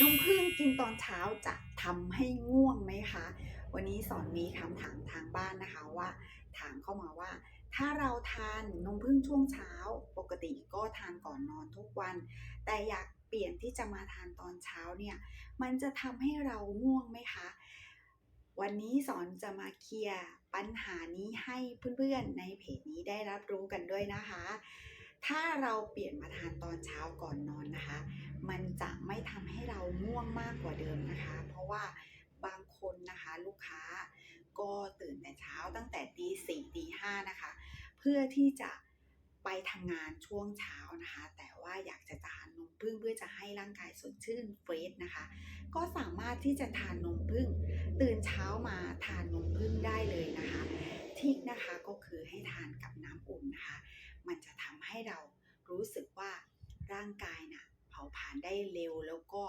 นมผึ้งกินตอนเช้าจะทำให้ง่วงไหมคะ วันนี้สอนมีคำถามทางบ้านนะคะว่า ถามเข้ามาว่า ถ้าเราทานนมผึ้งช่วงเช้า ปกติก็ทานก่อนนอนทุกวัน แต่อยากเปลี่ยนที่จะมาทานตอนเช้าเนี่ย มันจะทำให้เราง่วงไหมคะ วันนี้สอนจะมาเคลียร์ปัญหานี้ให้เพื่อนๆในเพจนี้ได้รับรู้กันด้วยนะคะ ถ้าเราเปลี่ยนมาทานตอนเช้าก่อนนอนนะคะ มันจะไม่ทำให้เราง่วงมากกว่าเดิมนะคะ เพราะว่าบางคนนะคะลูกค้าก็ตื่นแต่เช้าตั้งแต่ตีสี่ตีห้านะคะ เพื่อที่จะไปทำงานช่วงเช้านะคะ แต่ว่าอยากจะทานนมผึ้งเพื่อจะให้ร่างกายสดชื่นเฟรชนะคะ ก็สามารถที่จะทานนมผึ้งตื่นเช้ามาทานนมผึ้งได้เลยนะคะทิกนะคะก็คือให้ทานกับน้ำอุ่นนะคะ มันจะทำให้เรารู้สึกว่าร่างกายาผลาญได้เร็วแล้วก็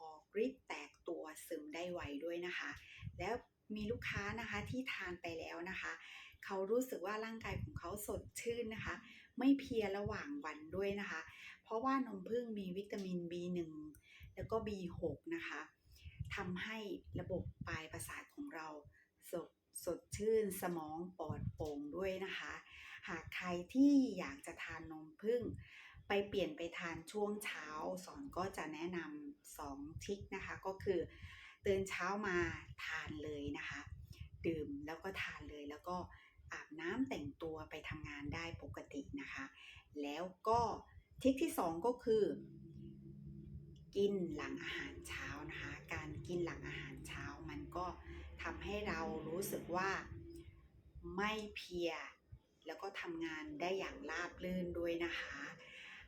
ออกฤทธิ์แตกตัวซึมได้ไวด้วยนะคะ แล้วมีลูกค้านะคะที่ทานไปแล้วนะคะ เขารู้สึกว่าร่างกายของเขาสดชื่นนะคะ ไม่เพียระหว่างวันด้วยนะคะ เพราะว่านมผึ้งมีวิตามิน B1 แล้วก็ B6 นะคะทำให้ระบบปลายประสาทของเราสดสดชื่นสมองปลอดโปร่งด้วยนะคะ หากใครที่อยากจะทานนมผึ้ง ไปเปลี่ยนไปทานช่วงเช้า สอนก็จะแนะนำสองทริคนะคะ ก็คือตื่นเช้ามาทานเลยนะคะ ดื่มแล้วก็ทานเลยแล้วก็อาบน้ำแต่งตัวไปทำงานได้ปกตินะคะ แล้วก็ทริคที่สองก็คือ กินหลังอาหารเช้านะคะ การกินหลังอาหารเช้ามันก็ทำให้เรารู้สึกว่าไม่เพียแล้วก็ทำงานได้อย่างราบรื่นด้วยนะคะ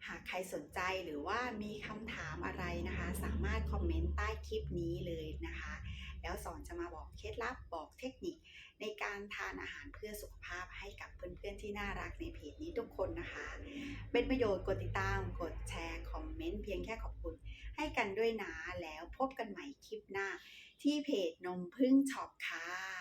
หากใครสนใจหรือว่ามีคำถามอะไรนะคะ สามารถคอมเมนต์ใต้คลิปนี้เลยนะคะ แล้วสอนจะมาบอกเคล็ดลับบอกเทคนิค ในการทานอาหารเพื่อสุขภาพให้กับเพื่อนๆที่น่ารักในเพจนี้ทุกคนนะคะ เป็นประโยชน์กดติดตามกดแชร์คอมเมนต์เพียงแค่ขอบคุณ ให้กันด้วยนะแล้วพบกันใหม่คลิปหน้า ที่เพจนมพึ่งช็อปค่ะ